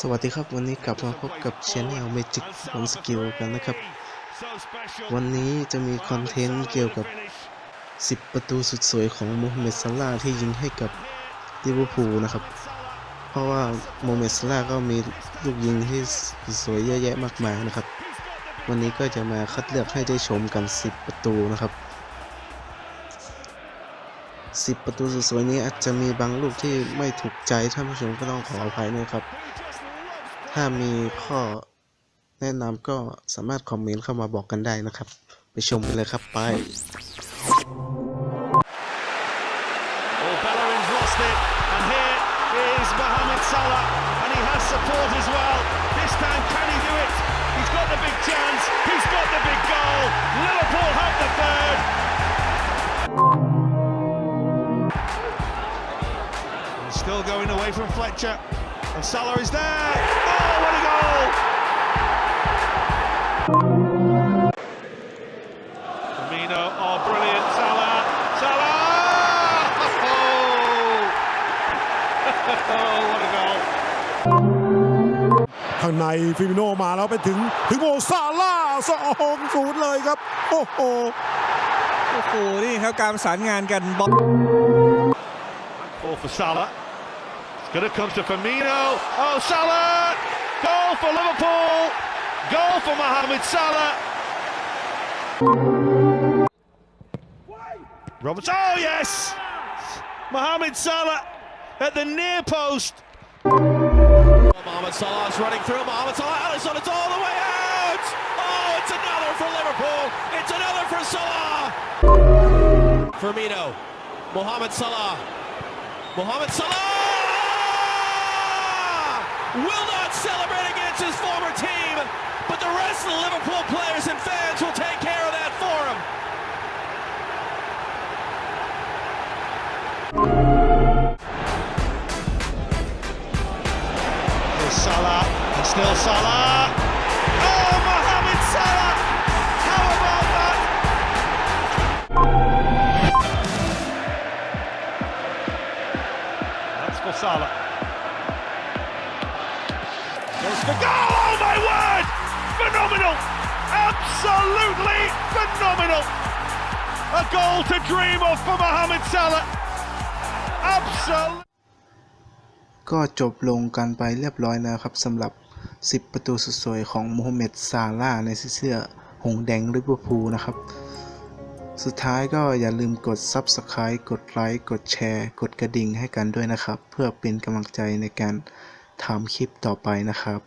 สวัสดีครับวันนี้กลับมาพบกับช n แนล Magic on Skill กันนะครับ วันนี้จะมีคอนเทนต์เกี่ยวกับ 10 ประตูสุดสวยของโมฮัมเหม็ดซาลาที่ยิงให้กับลิเวอร์พูลนะครับ เพราะว่าโมฮัมเหม็ดซาลาก็มีลูกยิงที่สวยเยอะแยะมากมายนะครับ วันนี้ก็จะมาคัดเลือกให้ได้ชมกัน 10 ประตูนะครับ 10 ประตูสุดสวยนี้ อาจจะมีบางลูกที่ไม่ถูกใจท่านผู้ชมก็ต้องขออภัยนะครับถ้ามีข้อแนะนำก็สามารถคอมเมนต์เข้ามาบอกกันได้นะครับไปชมกันเลยครับไป Still going away from Fletcher. And Salah is there. Oh, what a goal! Firmino, oh, brilliant. Salah. Salah! Oh, oh what a goal. ข้างในฟิมิโนมาแล้วไปถึงถึงโมซาล่าสองศูนย์เลยครับโอ้โหโอ้โหนี่ครับการประสานงานกันบอล for Salah. Good it comes to Firmino. Oh, Salah! Goal for Liverpool! Goal for Mohamed Salah! Roberts. Oh, yes! Mohamed Salah at the near post. Mohamed Salah is running through. Mohamed Salah, Alisson, it's all the way out! Oh, it's another for Liverpool. It's another for Salah. Firmino. Mohamed Salah. Mohamed Salah! the Liverpool players and fans will take care of that for him. It's Salah, and still Salah. Oh, Mohamed Salah! How about that? That's for Salah. Goes for goal! Oh, my word! phenomenal. A goal to dream of for Mohamed Salah. Absolutely. ก็จบลงกันไปเรียบร้อยแล้วครับสำหรับ 10 ประตูสวยๆของโมฮัมเหม็ด ซาร่าในเสื้อ หงแดงลิเวอร์พูลนะครับ สุดท้ายก็อย่าลืมกด Subscribe กดไลค์กดแชร์ กดกระดิ่งให้กันด้วยนะครับ เพื่อเป็นกำลังใจในการทำคลิปต่อไปนะครับ